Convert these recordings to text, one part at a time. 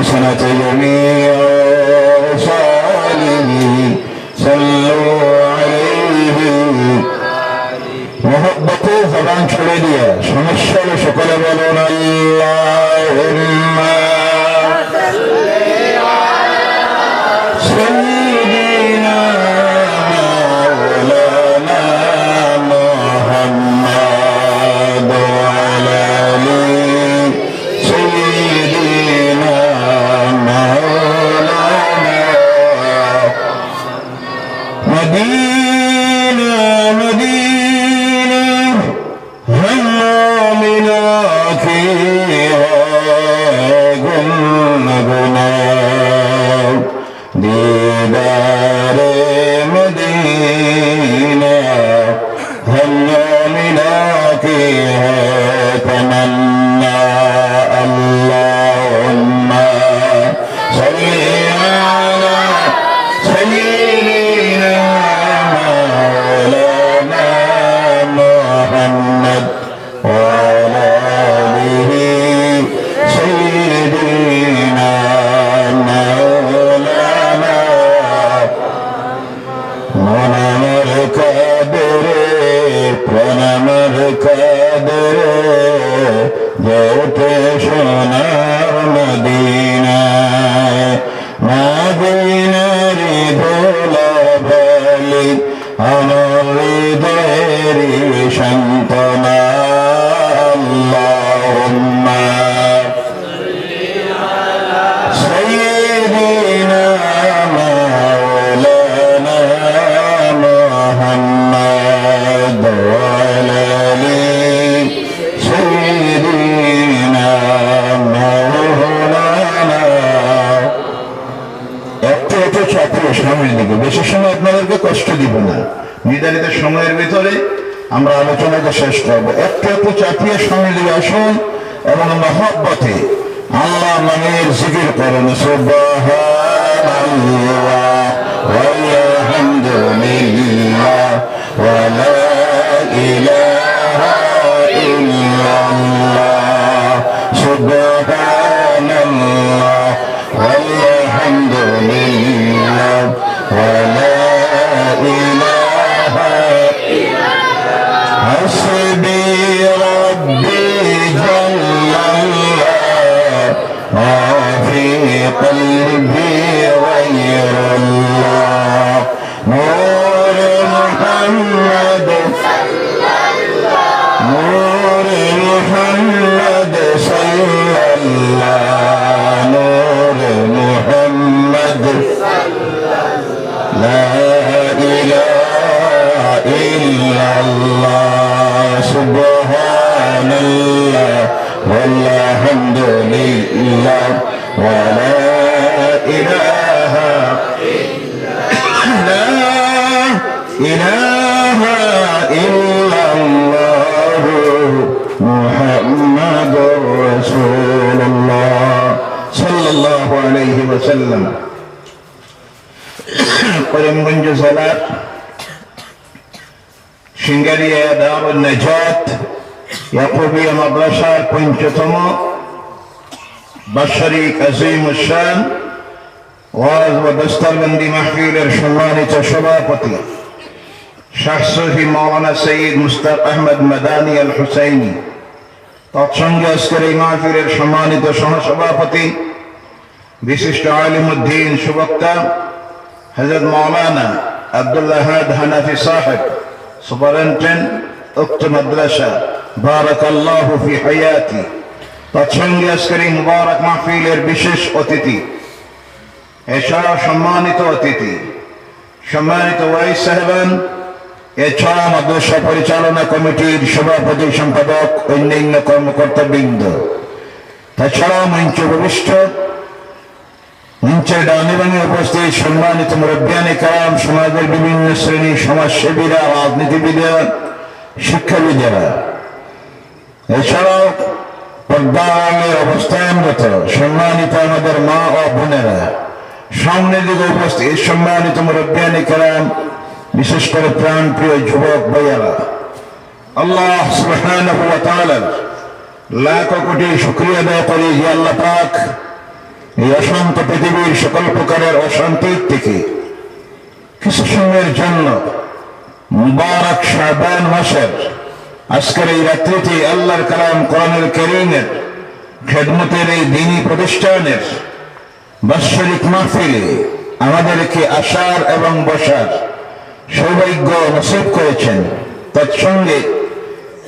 حسنة جميع صالحين صلوا عليه محبة زبان شريدية شمشل شكرا بلون اللهم সময় আপনাদেরকে কষ্ট দিব না। নির্ধারিত সময়ের ভিতরে আমরা আলোচনাটা শেষ করব। একটু একটু চাপিয়ে সামনের দিকে আসুন এবং মহব্বতে আল্লাহ নামের জিকির করুন। ওয়ালা ইলাহা ইল্লাল্লাহ। will not hurt. I ওসাল্লাম করিমগঞ্জ জেলার সিঙ্গারিয়া দারুল নাজাত ইয়াকুবিয়া মাদ্রাসার পঞ্চতম বাৎসরিক আজিম উসান ওয়াজ ও দস্তারবন্দি মাহফিলের সম্মানিত সভাপতি শাহসফি মৌলানা সৈয়দ মুস্তাক আহমদ মাদানী আল হুসাইনি তৎসঙ্গে আজকের এই মাহফিলের সম্মানিত সহসভাপতি বিশিষ্ট আলিমুদ্দিন সুবক্তা হজরত মৌলানা আব্দুল্লাহ হানাফি সাহেব, সুপারিনটেন্ডেন্ট, উক্ত মাদ্রাসা বারাক আল্লাহ ফি হায়াতি। তৎসঙ্গে আজকের মুবারক মাহফিলের বিশেষ অতিথি এছাড়া সম্মানিত অতিথি, সম্মানিত ওয়াইস সাহেবান, এছাড়া মাদ্রাসা পরিচালনা কমিটির সভাপতি সম্পাদক, অন্যান্য কর্মকর্তা বৃন্দ তাছাড়াও মঞ্চ ভবিষ্ঠ মঞ্চের ডানে বামে উপস্থিত সম্মানিত মুরব্বিয়ানি কালাম সমাজের বিভিন্ন শ্রেণি সমাজসেবীরা, রাজনীতিবিদরা, শিক্ষাবিদেরা। এছাড়াও পর্দালে অবস্থানরত সম্মানিত আমাদের মা ও বোনেরা, সামনের দিকে উপস্থিত সম্মানিত মুরব্বিয়ানি কালাম বিশেষ করে প্রাণ প্রিয় যুবক ভাইয়ারা। আল্লাহ সুবহানাহু লাখ কোটি শুকরিয়া আদায় করি যে আল্লাহ পাক এই অশান্ত পৃথিবীর সকল প্রকারের অশান্তির থেকে কিছু সময়ের জন্য মুবারক শাবান মাসের আজকের এই রাত্রিতে আল্লাহর কালাম কোরআনুল করিমের খেদমতের এই দিনী প্রতিষ্ঠানের বাৎসরিক মাহফিলে আমাদেরকে আসার এবং বসার সৌভাগ্য নসিব করেছেন। তৎসঙ্গে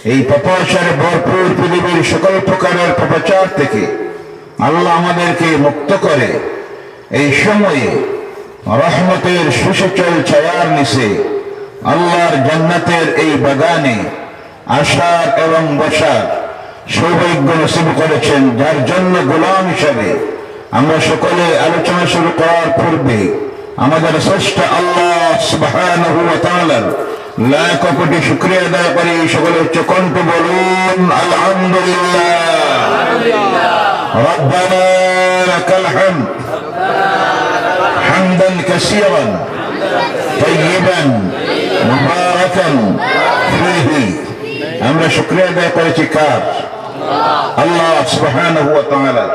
এই পপাচারে ভরপুর পৃথিবীর সকল প্রকারের পপাচার থেকে আল্লাহ আমাদেরকে মুক্ত করে। এই সময়ে রহমতের সুসচল ছায়ার নিচে আল্লাহর জান্নাতের এই বাগানে আসার এবং বসার সৌভাগ্য নসিব করেছেন, যার জন্য গোলাম হিসাবে আমরা সকলে আলোচনা শুরু করার পূর্বে আমাদের শ্রেষ্ঠ আল্লাহ তাআলার লাখ কোটি শুকরিয়া আদায় করি। সকলে উচ্চ কণ্ঠ বলুন আলহামদুলিল্লাহ। ربنا لك الحمد حمدا كثيرا طيبا مباركا فيه আমরা শুক্রিয়া আদায় করেছি কার আল্লাহ সুবহানাহু ওয়া তাআলা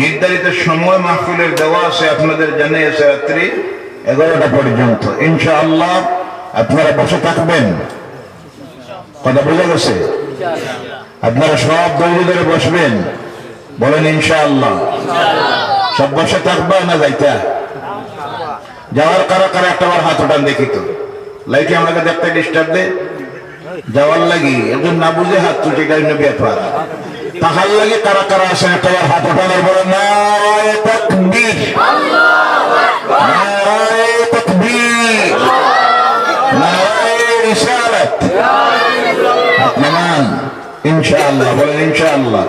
নির্ধারিত সময় মাহফিলের দেওয়া আছে আপনাদের জানিয়েছে রাত্রি এগারোটা পর্যন্ত ইনশাআল্লাহ আপনারা বসে থাকবেন কথা বোঝা গেছে আপনারা সব দৌড়ে ধরে বসবেন বলেন ইনশাআল্লাহ। সব বসে থাকবা না যাইতা? যাওয়ার কারা কারা একটা বার হাত ওঠান দেখি তো। লাইকে আমাকে দেখতে ডিস্টার্ব দে। যাওয়ার লাগি একজন না বুঝে হাত তুলছে এটা অন্য ব্যাপার তাহার লাগে কারা কারা আসেন একটা বার হাত ওঠানোর বলে, নারায় ইনশাআল্লাহ, বলেন ইনশাআল্লাহ।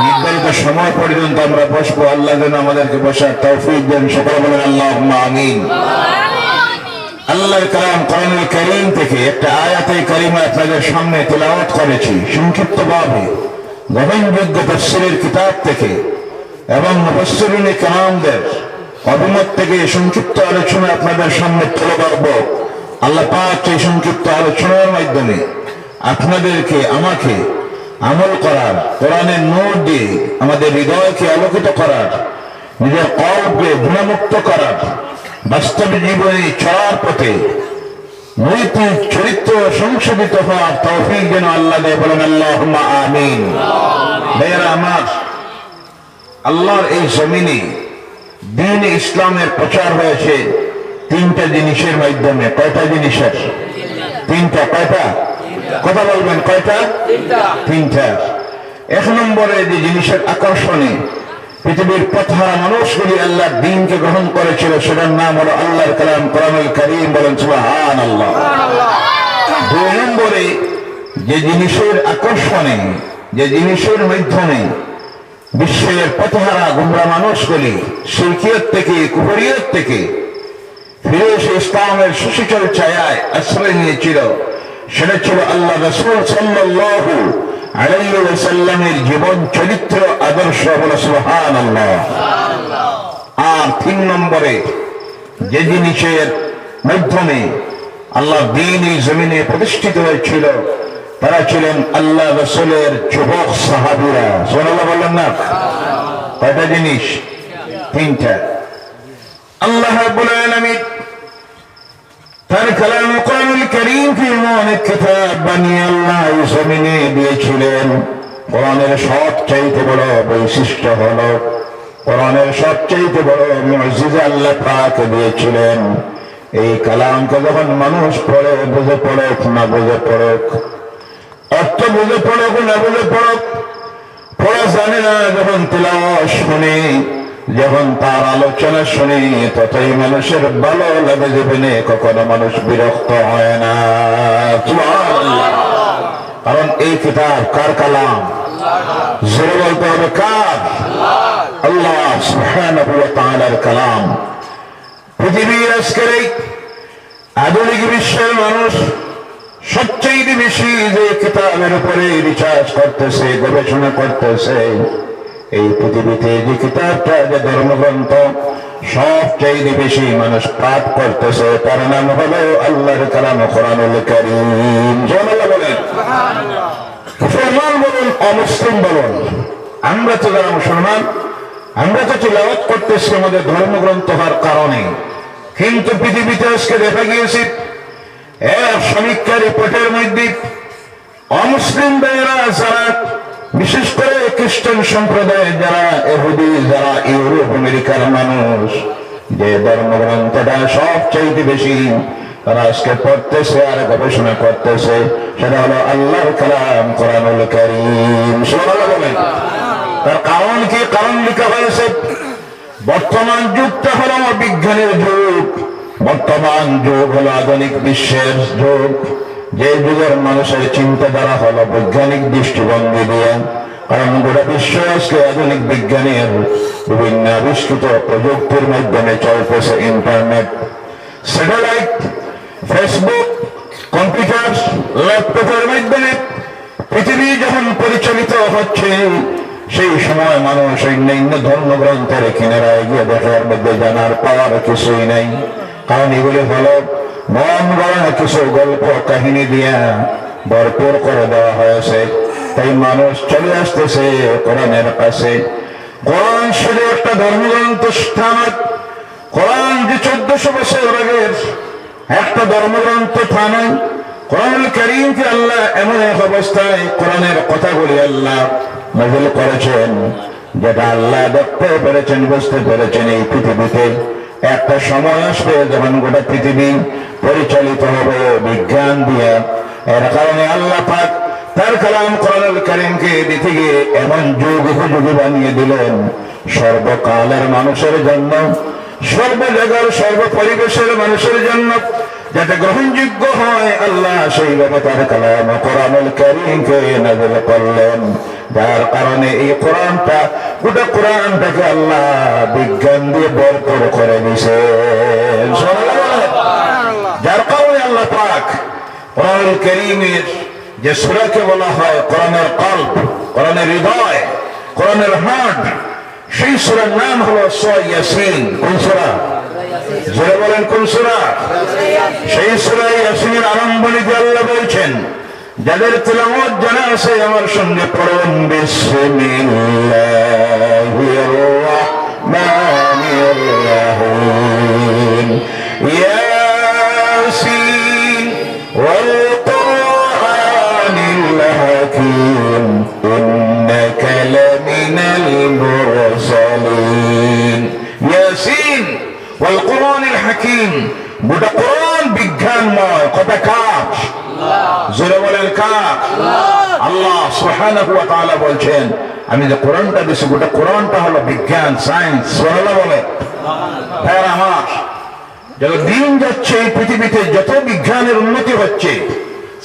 নির্ধারিত সময় পর্যন্ত আমরা বসবো। আল্লাহ যেন আমাদেরকে বসার তৌফিক দেন। সকলে বলেন আল্লাহ আমিন। আল্লাহর কালাম কোরআনুল করিম থেকে একটা আয়াতে কারিমা আপনাদের সামনে তেলাওয়াত করেছি। সংক্ষিপ্ত ভাবে গ্রহণযোগ্য তফসিলের কিতাব থেকে এবং মুফাসসিরিনে কালামদের অভিমত থেকে সংক্ষিপ্ত আলোচনা আপনাদের সামনে তুলে ধরব। আল্লাহ এই সংক্ষিপ্ত আলোচনার মাধ্যমে আপনাদেরকে, আমাকে আমল করার, কোরআনের নোট দিয়ে আমাদের হৃদয়কে আলোকিত করার, নিজের কল্পে গুণমুক্ত করার, বাস্তব জীবনে চলার পথে নৈতিক চরিত্র সংশোধিত হওয়ার তৌফিক যেন আল্লাহ দেয় বলেন আল্লাহ আমিন। ভাইয়েরা আমার, আল্লাহর এই জমিনে দিন ইসলামের প্রচার হয়েছে তিনটা জিনিসের মাধ্যমে, কয়টা জিনিসের? তিনটা, কয়টা? কথা বলবেন কয়টা? তিনটা। এক নম্বরে যে জিনিসের আকর্ষণে পৃথিবীর পথহারা মানুষগুলি আল্লাহ দিনকে গ্রহণ করেছিল সেটার নাম হলো আল্লাহর কালাম কোরআনুল করিম বলেন সুবহান আল্লাহ দুই নম্বরে যে জিনিসের আকর্ষণে যে জিনিসের মাধ্যমে বিশ্বের পথহারা গুমরা মানুষগুলি শিরকিয়ত থেকে কুহরিয়ত থেকে ফিরে এসে ইসলামের সুশীতল ছায়ায় আশ্রয় নিয়েছিল। সেটা ছিল আল্লাহ রসুল সাল্লাল্লাহু আলাইহি ওয়াসাল্লামের জীবন চরিত্র, আদর্শ বলে সুবহান আল্লাহ আর তিন নম্বরে যে জিনিসের মাধ্যমে আল্লাহ দিন এই জমিনে প্রতিষ্ঠিত হয়েছিল, তারা ছিলেন আল্লাহ রসুলের যুবক সাহাবিরা। সোনাল্লাহ বললেন না? কয়টা জিনিস? তিনটা। আল্লাহ রাব্বুল আলামিন তার কালাম কোরআনুল করিম কি অনেক কিতাব বানিয়ে আল্লাহ জমিনে দিয়েছিলেন? কোরআনের সবচাইতে বড় বৈশিষ্ট্য হলো, কোরআনের সবচাইতে বড় মসজিদে আল্লাহ পাক দিয়েছিলেন। এই কালামকে যখন মানুষ পড়ে, বুঝে পড়ুক না বুঝে পড়ুক, অর্থ বুঝে পড়ুক না বুঝে পড়ুক, পড়া জানে না যখন তিলাওয়াত শুনে যখন তার আলোচনা শুনি, ততই মানুষের ভালো লাগে জীবনে কখনো মানুষ বিরক্ত হয় না। কারণ এই কিতাব কার কালাম? জোরে বলতে হবে কার? আল্লাহ তাআলার কালাম। পৃথিবীর আজকের এই আধুনিক বিশ্বের মানুষ সবচেয়ে বেশি যে কিতাবের উপরে রিচার্জ করতেছে, গবেষণা করতেছে এই পৃথিবীতে যে কিতাবটা যে ধর্মগ্রন্থ সবচেয়ে বেশি মানুষ পাঠ করতেছে, তার নাম হলো আল্লাহর কালাম কোরআনুল কারীম। সুবহানাল্লাহ বলেন। মুসলমান বলুন, অমুসলিম বলুন। আমরা তো যারা মুসলমান, আমরা তো তিলাওয়াত করতেছি আমাদের ধর্মগ্রন্থ হওয়ার কারণে। কিন্তু পৃথিবীতে আজকে দেখা গিয়েছে এর সমীক্ষা রিপোর্টের মধ্যে অমুসলিম ভাইয়েরা যারা বিশেষ খ্রিস্টান সম্প্রদায় যারা এহুদি, যারা ইউরোপ আমেরিকার মানুষ, যে ধর্মগ্রন্থটা সবচাইতে বেশি তারা আজকে পড়তেছে আর গবেষণা করতেছে, সেটা হলো আল্লাহর কালাম, কোরআনুল করিম। বলেন। তার কারণ কি? কারণ লেখা হয়েছে, বর্তমান যুগটা হলো বিজ্ঞানের যুগ। বর্তমান যুগ হলো আধুনিক বিশ্বের যুগ। যে যুগের মানুষের চিন্তাধারা হলো বৈজ্ঞানিক দৃষ্টিভঙ্গি দিয়ে কারণ গোটা বিশ্ব আজকে আধুনিক বিজ্ঞানের বিভিন্ন আবিষ্কৃত প্রযুক্তির মাধ্যমে চলতেছে ইন্টারনেট। স্যাটেলাইট ফেসবুক কম্পিউটার ল্যাপটপের মাধ্যমে পৃথিবী যখন পরিচালিত হচ্ছে, সেই সময় মানুষ অন্যান্য ধর্মগ্রন্থের কিনারায় গিয়ে দেখার মধ্যে জানার পাওয়ার কিছুই নাই। কারণ এগুলি হলো মন গড়া কিছু গল্প কাহিনী দিয়া ভরপুর করে দেওয়া হয়েছে। তাই মানুষ চলে আসতেছে কোরআনের কাছে কোরআন শুধু একটা ধর্মগ্রন্থ স্থান। কোরআন যে চোদ্দশো বছর আগের একটা ধর্মগ্রন্থ থানা কোরআন করিমকে আল্লাহ এমন এক অবস্থায় কোরআনের কথাগুলি আল্লাহ নাজিল করেছেন, যেটা আল্লাহ দেখতে পেরেছেন, বুঝতে পেরেছেন এই পৃথিবীতে। একটা সময় আসবে যখন গোটা পৃথিবী পরিচালিত হবে বিজ্ঞান দিয়ে। এর কারণে আল্লাহ পাক তার কালাম কোরআনুল করিমকে দিতে এমন যুগ উপযোগী বানিয়ে দিলেন। সর্বকালের মানুষের জন্য সর্ব জায়গার সর্ব পরিবেশের মানুষের জন্য যাতে গ্রহণযোগ্য হয়, আল্লাহ সেইভাবে তার কালাম কোরআনুল করিমকে নাজল করলেন। যার কারণে এই কোরআনটা, গোটা কোরআনটাকে আল্লাহ বিজ্ঞান দিয়ে ভরপুর করে দিছে যার কারণে আল্লাহ পাক কোরআন করিমের যে সুরাকে বলা হয় কোরআনের কল্প, কোরআনের হৃদয়, কোরআনের হাট সেই সুরার নাম হলো সয়াসিন কোন সুরা? বলেন, কোন সুরা? সেই সুরা ইয়াসিনের আল্লাহ বলছেন, যাদের তেলামত জানা আছে, আমার সঙ্গে বিসমিল্লাহির রাহমানির বলছেন, আমি যে কোরআনটা দিছি, গোটা কোরআনটা হলো বিজ্ঞান, সায়েন্স, সুবহানাল্লাহ বলে। ভাইরা আমার যত দিন যাচ্ছে, এই পৃথিবীতে যত বিজ্ঞানের উন্নতি হচ্ছে,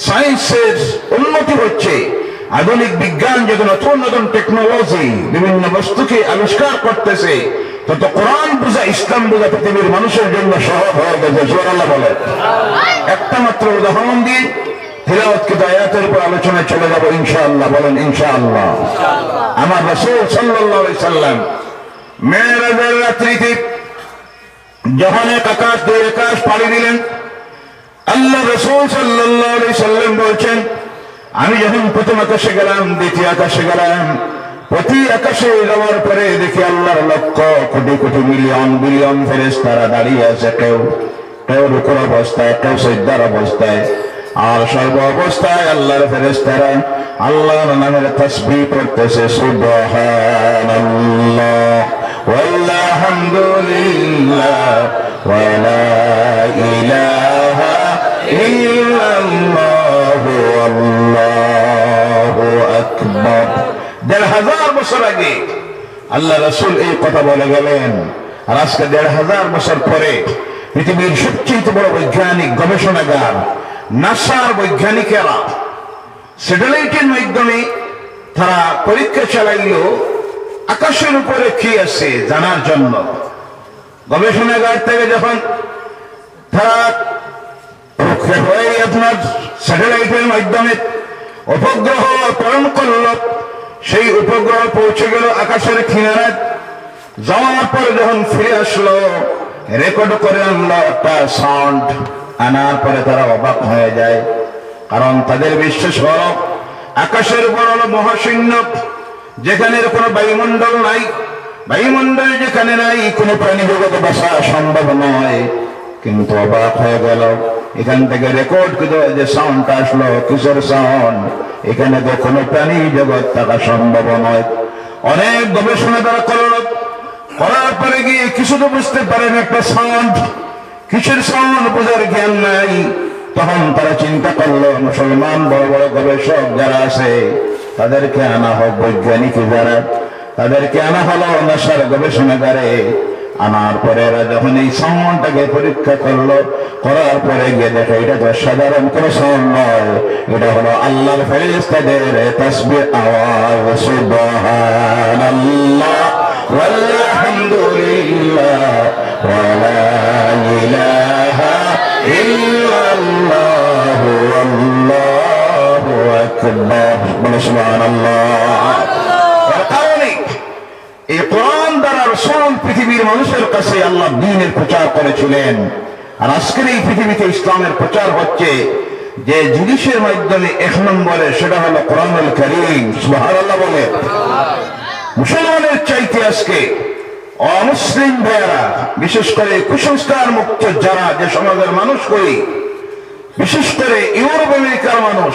সায়েন্সের উন্নতি হচ্ছে, আধুনিক বিজ্ঞান যত নতুন নতুন টেকনোলজি বিভিন্ন বস্তুকে আবিষ্কার করতেছে, তত কোরআন বোঝা, ইসলাম বোঝা পৃথিবীর মানুষের জন্য সহজ হয়ে গেছে জোরাল্লাহ বলে। একটা মাত্র উদাহরণ দিয়ে তিলাওয়াতকৃত আয়াতের উপর আলোচনায় চলে যাব ইনশাআল্লাহ বলেন ইনশাআল্লাহ। আমার রাসূল সাল্লাল্লাহু সাল্লাম মেরাজের রাত্রিতে যখন এক আকাশ দুই আকাশ পাড়ি দিলেন। আল্লাহ রসুল সাল্লাল্লাহু সাল্লাম বলছেন আমি যখন প্রথম আকাশে গেলাম দ্বিতীয় আকাশে গেলাম প্রতি আকাশে যাওয়ার পরে দেখি আল্লাহর লক্ষ কোটি কোটি মিলিয়ন বিলিয়ন ফেরেশতারা দাঁড়িয়ে আছে কেউ কেউ রুকুর অবস্থায় কেউ সজ্জার অবস্থায়। আর সর্ব অবস্থায় আল্লাহর ফেরেশতারা আল্লাহর নামের তসবিহ পড়তেছে, সুবহানাল্লাহ। ওয়ালহামদুলিল্লাহ ওয়ালা ইলাহা ইল্লাল্লাহ আল্লাহু আকবার। দেড় হাজার বছর আগে আল্লাহ রসুল এই কথা বলে গেলেন। আর আজকে দেড় হাজার বছর পরে পৃথিবীর সবচেয়ে বড় বৈজ্ঞানিক গবেষণাগার নাসার বৈজ্ঞানিকেরা স্যাটেলাইটের মাধ্যমে তারা পরীক্ষা চালাইল আকাশের উপরে কি আছে জানার জন্য। গবেষণাগার থেকে যখন তারা আপনার স্যাটেলাইটের মাধ্যমে উপগ্রহ প্রেরণ করল, সেই উপগ্রহ পৌঁছে গেল আকাশের কিনারায়। যাওয়ার পরে যখন ফিরে আসলো রেকর্ড করে আনলো একটা সাউন্ড আনার পরে তারা অবাক হয়ে যায়। কারণ তাদের বিশ্বাস হল, আকাশের উপর হলো মহাশূন্য যেখানে কোনো বায়ুমণ্ডল নাই। বায়ুমণ্ডল যেখানে নাই, কোনো প্রাণী জগৎ বাসা সম্ভব নয়। কিন্তু অবাক হয়ে গেল, এখান থেকে রেকর্ড করে যে সাউন্ডটা আসলো, কিশোর সাউন্ড এখানে তো কোনো প্রাণী জগৎ থাকা সম্ভব নয়। অনেক গবেষণা তারা করল। করার পরে গিয়ে কিছু তো বুঝতে পারেন একটা সাউন্ড কিসের সাউন্ড বোঝার জ্ঞান নাই? তখন তারা চিন্তা করল, মুসলমান বড় বড় গবেষক যারা আছে, তাদেরকে আনা হোক বৈজ্ঞানিক যারা। তাদেরকে আনা হলো নেশার গবেষণাগারে। আনার পরে এরা যখন এই সাউন্ডটাকে পরীক্ষা করল, করার পরে গিয়ে দেখে, এটা তো সাধারণ কোনো সাউন্ড নয়, এটা হলো আল্লাহর ফেরেশতাদের তাসবিহ আওয়াজ। সুবহানাল্লাহ walhamdulillah ولا إله إلا الله والله أكبر سبحان الله এর কারণে এই কোরআন দ্বারা রসুল পৃথিবীর মানুষের কাছে আল্লাহ দিনের প্রচার করেছিলেন আর আজকের এই পৃথিবীতে ইসলামের প্রচার হচ্ছে যে জিনিসের মাধ্যমে এক নম্বরে সেটা হলো কোরআনুল করিম সুবহানাল্লাহ বলে মুসলমানের চাইতে আজকে অমুসলিম ভাইয়ারা বিশেষ করে কুসংস্কার মুক্ত যারা যে সমাজের মানুষ করি বিশেষ করে ইউরোপ আমেরিকার মানুষ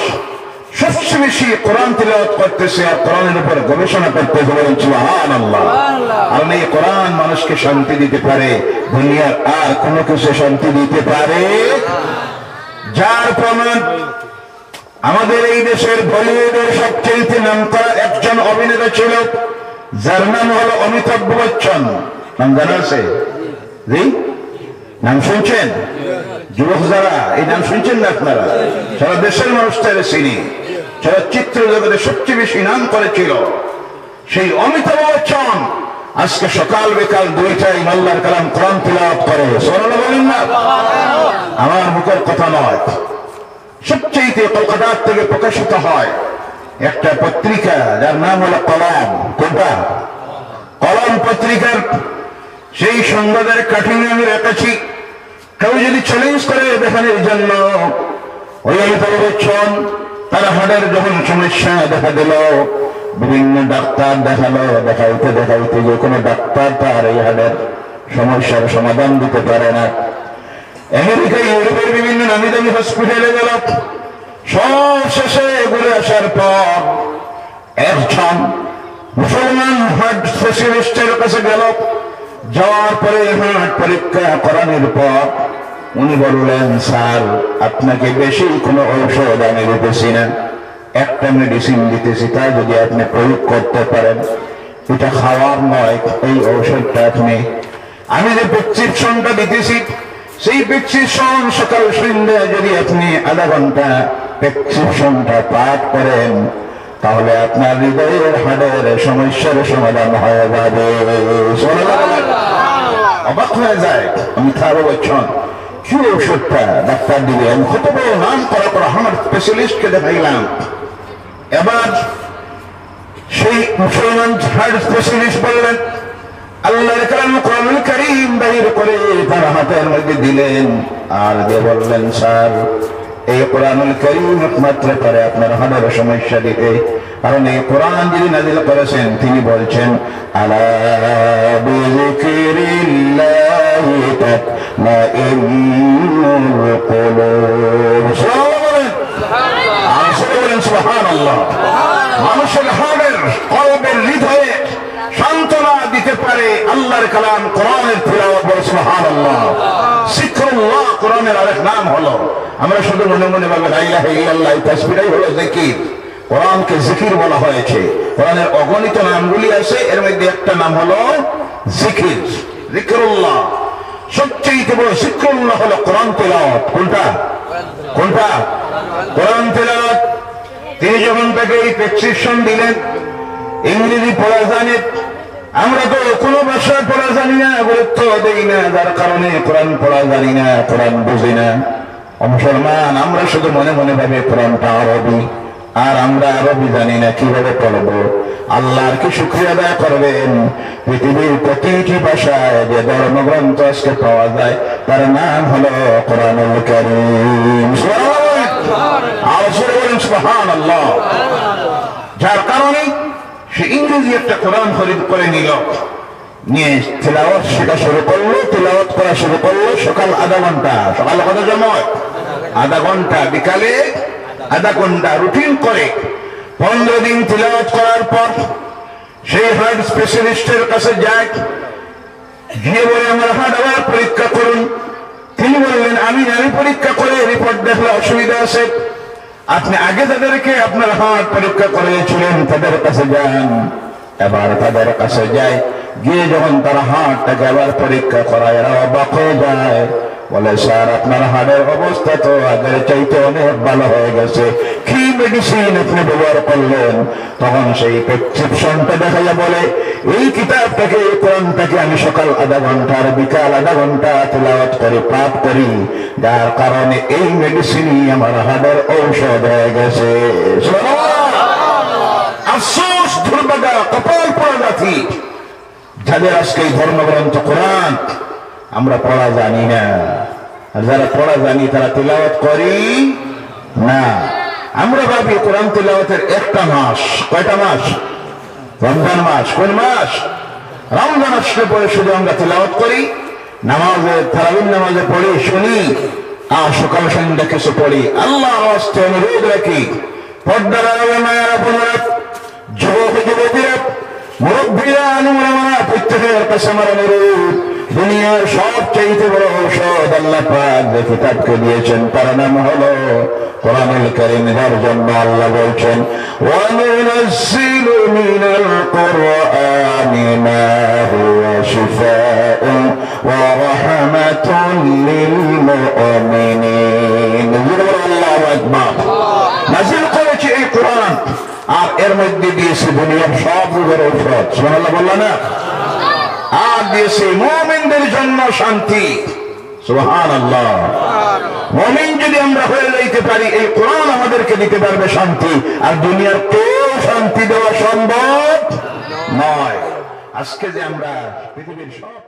সবচেয়ে বেশি কোরআন তিলাওয়াত করতেছে আর কোরআনের উপর গবেষণা করতেছে বলেন সুবহানাল্লাহ। কারণ এই কোরআন মানুষকে শান্তি দিতে পারে দুনিয়ার আর কোনো কিছু শান্তি দিতে পারে যার প্রমাণ আমাদের এই দেশের বলিউডের সবচেয়ে নাম করা একজন অভিনেতা ছিল যার নাম হলো অমিতাভ বচ্চন। নাম জানা আছে? নাম শুনছেন? যুবক যারা, এই নাম শুনছেন না আপনারা? সারা দেশের মানুষ তারা চিনি। চলচ্চিত্র জগতে সবচেয়ে বেশি নাম করেছিল, সেই অমিতাভ বচ্চন। আজকে সকাল বিকাল দুইটাই মাল্লার কালাম কোরআন তিলাওয়াত করে। সোনালা বলেন না? আমার মুখের কথা নয়। সবচেয়ে কলকাতার থেকে প্রকাশিত হয়। একটা পত্রিকা, যার নাম হলো কলম। কোনটা? কলম পত্রিকার সেই সংবাদের কাঠিন্য আমি রেখেছি। কেউ যদি চ্যালেঞ্জ করে দেখানোর জন্য, ওই অমিতাভ বচ্চন, তার হাড়ের যখন সমস্যা দেখা দিল, বিভিন্ন ডাক্তার দেখাল, দেখাইতে দেখাইতে যে কোনো ডাক্তার তার এই হাড়ের সমস্যার সমাধান দিতে পারে না। আমেরিকা ইউরোপের বিভিন্ন নামি দামি হসপিটালে গেল। সব শেষে ঘুরে আসার পর একজন মুসলমান হার্ট স্পেশালিস্টের কাছে গেল। যাওয়ার পরে হার্ট পরীক্ষা করানোর পর উনি বললেন, স্যার, আপনাকে বেশি কোনো ঔষধ আমি দিতেছি না। একটা মেডিসিন দিতেছি, তা যদি আপনি প্রয়োগ করতে পারেন। এটা খাওয়ার নয়, এই ঔষধটা আপনি আমি যে প্রেসক্রিপশনটা দিতেছি, সেই প্রেসক্রিপশন সকাল সন্ধ্যা যদি আপনি আধা ঘণ্টা প্রেসক্রিপশনটা পাঠ করেন তাহলে আপনার হৃদয়ের হাড়ের সমস্যার সমাধান হয়ে যাবে। অবাক হয়ে যায় আমি তারও বলছেন কি ওষুধটা ডাক্তার দিবে আমি কত বড় নাম করা করা আমার স্পেশালিস্টকে দেখাইলাম। এবার সেই মুসলমান হার্ট স্পেশালিস্ট বললেন আল্লাহর কালাম কোরআনুল কারীম বাহির করে তার হাতের মধ্যে দিলেন। আর দিয়ে বললেন স্যার এই কোরআনুল কারীম একমাত্র পারে আপনার হাড়ের সমস্যা দিতে। কারণ এই কোরআন যিনি নাজিল করেছেন তিনি বলছেন আলা মানুষের হাড়ের কলবের হৃদয়ে সান্ত্বনা পারে আল্লাহর কালাম কোরআনের তিলাওয়াত বলে, সুবহানাল্লাহ। জিকরুল্লাহ কোরআনের আরেক নাম হলো, আমরা শুধু মনে মনে ভাবে, লা ইলাহা ইল্লাল্লাহ হলো কোরআনকে জিকির বলা হয়েছে। কোরআনের অগণিত নামগুলি আছে, এর মধ্যে একটা নাম হলো জিকির সবচেয়ে বড় হলো কোরআন তেলাওয়াত। কোনটা? কোনটা? কোরআন তেলাওয়াত। তিনি যখন তাকে এই প্রেসক্রিপশন দিলেন, ইংরেজি পড়া জানে আমরা তো কোনো ভাষা পড়া জানি না, গুরুত্ব দেই না, যার কারণে কোরআন পড়া জানি না, কোরআন বুঝি না। মুসলমান, আমরা শুধু মনে মনে ভাবে কোরআনটা আরবি, আর আমরা আরবি জানি না, কীভাবে পড়ব? আল্লাহর কি শুক্রিয়া আদায় করবেন? পৃথিবীর প্রতিটি ভাষায় যে ধর্মগ্রন্থ আজকে পাওয়া যায়, তার নাম হলো কোরআনুল কারীম। যার কারণে সে ইংরেজি একটা কোরআন খরিদ করে নিল। নিয়ে তেলাওয়াত শেখা শুরু করল, তেলাওয়াত করা শুরু করল সকাল আধা ঘণ্টা। সকাল কত সময়? আধা ঘণ্টা। বিকালে আধা ঘণ্টা রুটিন করে। পনেরো দিন তেলাওয়াত করার পর সেই হার্ট স্পেশালিস্টের কাছে যায়। গিয়ে বলে, আমার হার্ট আবার পরীক্ষা করুন। তিনি বললেন, আমি আমি পরীক্ষা করে রিপোর্ট দেখলে অসুবিধা আছে। আপনি আগে যাদেরকে আপনার হাত পরীক্ষা করিয়েছিলেন, তাদের কাছে যান। এবার তাদের কাছে যায় গিয়ে যখন তারা হাতটাকে আবার পরীক্ষা করায়, এরা অবাক হয়ে যায়। বলে স্যার আপনার হাড়ের অবস্থা তো আগের চাইতে অনেক ভালো হয়ে গেছে। কি মেডিসিন আপনি ব্যবহার করলেন? তখন সেই প্রেসক্রিপশনটা দেখা যায় বলে, এই কিতাবটাকে, এই কোরআনটাকে আমি সকাল আধা ঘণ্টা আর বিকাল আধা ঘণ্টা তেলাওয়াত করে, পাঠ করি। যার কারণে এই মেডিসিনই আমার হাড়ের ঔষধ হয়ে গেছে। আফসোস দুর্ভাগা কপাল পড়া জাতি। যাদের আজকে এই ধর্মগ্রন্থ কোরআন, আমরা পড়া জানি না। আর যারা পড়া জানি, তারা তেলাওয়াত করি না। আমরা ভাবি, কোরআন তেলাওয়াতের একটা মাস, কয়টা মাস? রমজান মাস, কোন মাস? রমজান আসলে পরে শুধু আমরা তেলাওয়াত করি, নামাজে তারাবিন নামাজে পড়ি শুনি, আর সকাল সন্ধ্যা কিছু পড়ি। আল্লাহ আস্তে অনুরোধ রাখি পর্দার আলো মায়ের আপনারা যুবক যুবতীরা মুরব্বীরা অনুমরা প্রত্যেকের কাছে আমার অনুরোধ দুনিয়ার সবচেয়ে বড় ঔষধ আল্লাহ পাক যে কিতাবকে দিয়েছেন তার নাম হলো কোরআনুল করিম যার জন্য আল্লাহ বলছেন وَنُنَزِّلُ مِنَ الْقُرْآنِ مَا هُوَ شِفَاءٌ وَرَحْمَةٌ لِلْمُؤْمِنِينَ আল্লাহু আকবার নাযিল করেছে এই কোরআন আর এর মধ্যে দিয়েছে দুনিয়ার সব রোগের ঔষধ সুবহানাল্লাহ বললা না দিয়েছে মোমিনদের জন্য শান্তি। মুমিন যদি আমরা হয়ে যাইতে পারি, এই কোরআন আমাদেরকে দিতে পারবে শান্তি। আর দুনিয়ার কেউ শান্তি দেওয়া সম্ভব নয়। আজকে যে আমরা পৃথিবীর সবচেয়ে